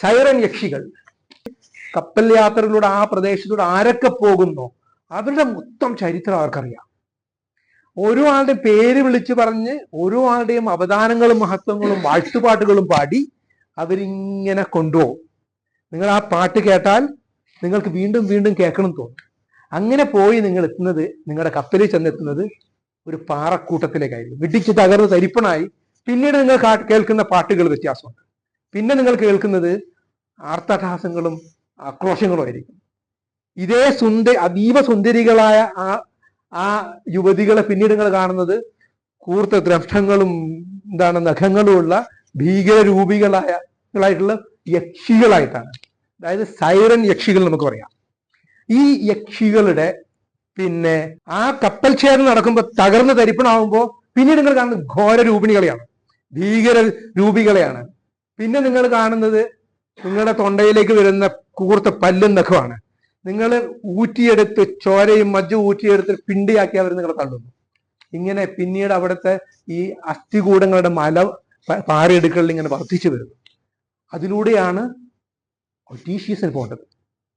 Siren യക്ഷികൾ. കപ്പൽ യാത്രയിലൂടെ ആ പ്രദേശത്തൂടെ ആരൊക്കെ പോകുന്നോ അവരുടെ മൊത്തം ചരിത്രം അവർക്കറിയാം. ഓരോ ആളുടെ പേര് വിളിച്ചു പറഞ്ഞ് ഓരോ ആളുടെയും അവദാനങ്ങളും മഹത്വങ്ങളും വാഴ്ത്തുപാട്ടുകളും പാടി അവരിങ്ങനെ കൊണ്ടുപോകും. നിങ്ങൾ ആ പാട്ട് കേട്ടാൽ നിങ്ങൾക്ക് വീണ്ടും വീണ്ടും കേൾക്കണം തോന്നും. അങ്ങനെ പോയി നിങ്ങൾ എത്തുന്നത് നിങ്ങളുടെ കപ്പലിൽ ചെന്നെത്തുന്നത് ഒരു പാറക്കൂട്ടത്തിലേക്കായിരിക്കും ഇടിച്ച് തകർന്ന് തരിപ്പണായി. പിന്നീട് നിങ്ങൾ കേൾക്കുന്ന പാട്ടുകൾ വ്യത്യാസമുണ്ട്. പിന്നെ നിങ്ങൾ കേൾക്കുന്നത് ആർത്തഹാസങ്ങളും ആക്രോശങ്ങളും ആയിരിക്കും. ഇതേ സുന്ദ അതീവ സുന്ദരികളായ ആ ആ യുവതികളെ പിന്നീട് നിങ്ങൾ കാണുന്നത് കൂർത്ത ദ്രഷ്ടങ്ങളും എന്താണ് നഖങ്ങളുമുള്ള ഭീകര രൂപികളായ ായിട്ടുള്ള യക്ഷികളായിട്ടാണ്. അതായത് സൈറൻ യക്ഷികൾ നമുക്ക് പറയാം. ഈ യക്ഷികളുടെ പിന്നെ ആ കപ്പൽ ചേർന്ന് നടക്കുമ്പോൾ തകർന്ന് തരിപ്പണാവുമ്പോൾ പിന്നീട് നിങ്ങൾ കാണുന്നത് ഘോര രൂപിണികളെയാണ് ഭീകര രൂപികളെയാണ് പിന്നെ നിങ്ങൾ കാണുന്നത് നിങ്ങളുടെ തൊണ്ടയിലേക്ക് വരുന്ന കൂർത്ത പല്ലും നഖമാണ് നിങ്ങൾ ഊറ്റിയെടുത്ത് ചോരയും മജ്ജ ഊറ്റിയെടുത്ത് പിണ്ടിയാക്കി അവർ നിങ്ങളെ തള്ളുന്നു. ഇങ്ങനെ പിന്നീട് അവിടുത്തെ ഈ അസ്ഥികൂടങ്ങളുടെ മല പാറയെടുക്കലിൽ ഇങ്ങനെ വർദ്ധിച്ചു വരുന്നു. അതിലൂടെയാണ് ഒറ്റീഷ്യസിന് പോകേണ്ടത്